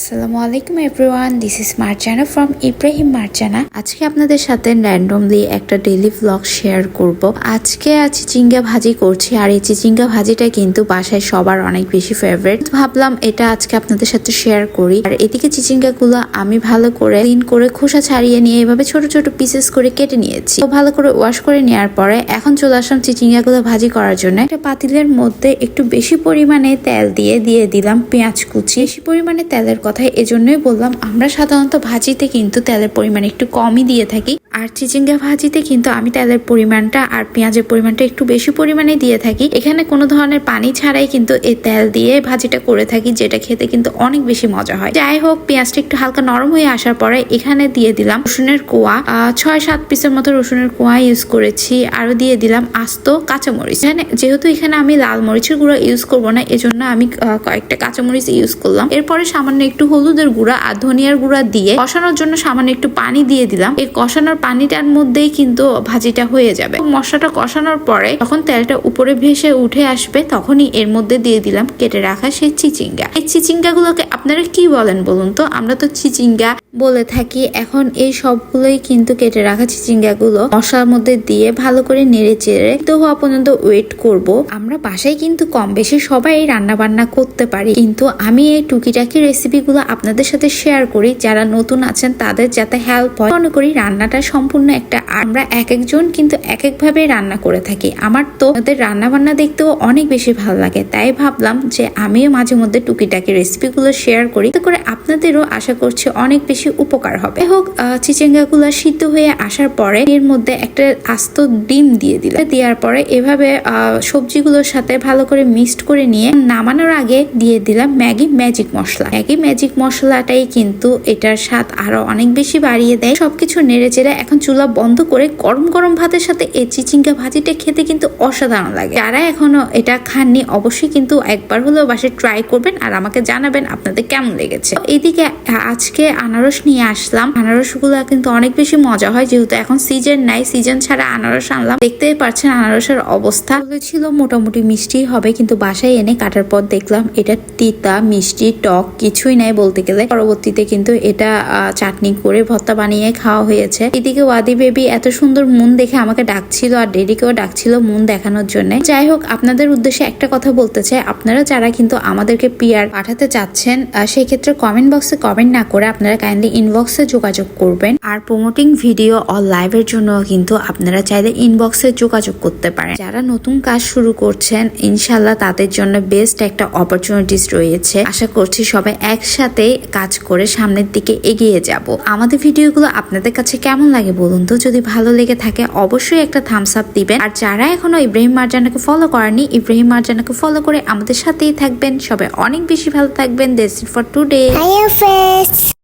আসসালামু আলাইকুম everyone this is Marjana from Ibrahim Marjana আজকে আপনাদের সাথে র্যান্ডমলি একটা ডেইলি ভ্লগ শেয়ার করব। আজকে আজ চিচিঙ্গা ভাজি করছি, আর এই চিচিঙ্গা ভাজিটা কিন্তু বাসায় সবার অনেক বেশি ফেভারিট ভাবলাম এটা আজকে আপনাদের সাথে শেয়ার করি। আর এদিকে চিচিঙ্গা গুলো আমি ভালো করে ক্লিন করে খোসা ছাড়িয়ে নিয়ে এভাবে ছোট ছোট পিসেস করে কেটে নিয়েছি। তো ভালো করে ওয়াশ করে নেওয়ার পরে এখন চলে আসলাম চিচিঙ্গা গুলো ভাজি করার জন্য। একটা পাতিলের মধ্যে একটু বেশি পরিমাণে তেল দিয়ে দিয়ে দিলাম পেঁয়াজ কুচি। বেশি পরিমাণে তেলের কথা এজন্যই বললাম আমরা সাধারণত ভাজিতে কিন্তু তেলের পরিমাণ একটু কমই দিয়ে থাকি। আর চিচিঙ্গা ভাজিতে কিন্তু আমি তেলের পরিমাণটা আর পেঁয়াজের পরিমাণটা একটু বেশি পরিমাণে দিয়ে থাকি। এখানে কোনো ধরনের পানি ছাড়াই কিন্তু এই তেল দিয়ে ভাজিটা করে থাকি, যেটা খেতে কিন্তু অনেক বেশি মজা হয়। যাই হোক, পেঁয়াজটা একটু হালকা নরম হয়ে আসার পরে এখানে দিয়ে দিলাম রসুনের কোয়া। ছয় সাত পিসের মতো রসুনের কোয়া ইউজ করেছি আরও দিয়ে দিলাম আস্ত কাঁচামরিচ। এখানে যেহেতু এখানে আমি লাল মরিচের গুঁড়া ইউজ করব না, এজন্য আমি কয়েকটা কাঁচামরিচ ইউজ করলাম। এরপরে সামান্য একটু হলুদের গুঁড়া আর ধনিয়ার গুঁড়া দিয়ে কষানোর জন্য সামান্য একটু পানি দিয়ে দিলাম। এই কষানোর পানিটার মধ্যেই কিন্তু ভাজিটা হয়ে যাবে। মশলাটা কষানোর পরে যখন তেলটা উপরে ভেসে উঠে আসবে, তখনই এর মধ্যে দিয়ে দিলাম কেটে রাখা সেই চিচিঙ্গা। এই চিচিঙ্গা গুলোকে আপনারা কি বলেন বলুন তো? আমরা তো চিচিঙ্গা বলে থাকি। এখন এই সবগুলোই কিন্তু কেটে রাখা চিচিঙ্গা গুলো মশলার মধ্যে দিয়ে ভালো করে নেড়ে চেড়ে তো হওয়া পর্যন্ত ওয়েট করব। আমরা বাসায় কিন্তু কম বেশি সবাই রান্না বান্না করতে পারি। কিন্তু আমি এই টুকিটাকি রেসিপিগুলো আপনাদের সাথে শেয়ার করি। যারা নতুন আছেন, তাদের যাতে হেল্প হয়। মনে করি রান্নাটা সম্পূর্ণ একটা আমরা এক একজন কিন্তু এক এক ভাবে রান্না করে থাকি। আমার তো ওদের রান্না বান্না দেখতেও অনেক বেশি ভালো লাগে। তাই ভাবলাম যে আমিও মাঝে মধ্যে টুকিটাকি রেসিপিগুলো শেয়ার করি। তো করে আপনাদেরও আশা করছি অনেক বেশি উপকার হবে। হোক চিচিঙ্গা গুলো সিদ্ধ হয়ে আসার পরে এর মধ্যে একটা আস্ত ডিম দিয়ে দিলাম। দেওয়ার পরে এভাবে সবজিগুলোর সাথে ভালো করে মিক্সড করে নিয়ে নামানোর আগে দিয়ে দিলাম Maggi magic masala. Maggi magic মশলাটাই কিন্তু এটার স্বাদ আরও অনেক বেশি বাড়িয়ে দেয়। সবকিছু নেড়ে চেড়ে এখন চুলা বন্ধ করে গরম গরম ভাতের সাথে এই চিচিঙ্গা ভাজিটা খেতে কিন্তু অসাধারণ লাগে। যারা এখনও এটা খাননি, অবশ্যই কিন্তু একবার হলেও বাসায় ট্রাই করবেন আর আমাকে জানাবেন আপনাদের কেমন লেগেছে। এইদিকে আজকে আনারস নিয়ে আসলাম। আনারসগুলো কিন্তু অনেক বেশি মজা হয়, যেহেতু এখন সিজন নাই সিজন ছাড়া আনারস আনলাম। দেখতেই পাচ্ছেন আনারসের অবস্থা। ছিল মোটামুটি মিষ্টি হবে, কিন্তু বাসায় এনে কাটার পর দেখলাম এটা তিতা, মিষ্টি, টক, কিছুই নাই বলতে গেলে। পরবর্তীতে কিন্তু এটা চাটনি করে ভর্তা বানিয়ে খাওয়া হয়েছে। এদিকে ওয়াদি বেবি এত সুন্দর মুন দেখে আমাকে ডাকছিল আর ডেডিকেও ডাকছিল মুন দেখানোর জন্য। যাই হোক, আপনাদের উদ্দেশ্যে একটা কথা বলতে চাই। আপনারা যারা কিন্তু আমাদেরকে পিয়ার পাঠাতে চাচ্ছেন সেই ক্ষেত্রে কমেন্ট বক্সে কমেন্ট না করে আপনারা কাইন্ডলি ইনবক্সে যোগাযোগ করবেন। আর প্রমোটিং ভিডিও অল লাইভের জন্য কিন্তু আপনারা চাইলে ইনবক্সে যোগাযোগ করতে পারেন। যারা নতুন কাজ শুরু করছেন ইনশাল্লাহ তাদের জন্য বেস্ট একটা অপরচুনিটিস রয়েছে। আশা করছি সবাই একসাথে কাজ করে সামনের দিকে এগিয়ে যাব। আমাদের ভিডিওগুলো আপনাদের কাছে কেমন লাগে বলুন তো, যদি ভালো লেগে থাকে অবশ্যই একটা থামস আপ দিবেন। আর যারা এখনও ইব্রাহিম মার্জানাকে ফলো করেনি ইব্রাহিম মার্জানাকে ফলো করে আমাদের সাথেই থাকবেন। সবাই অনেক বেশি ভালো থাকবেন। দেশ ফর টুডে.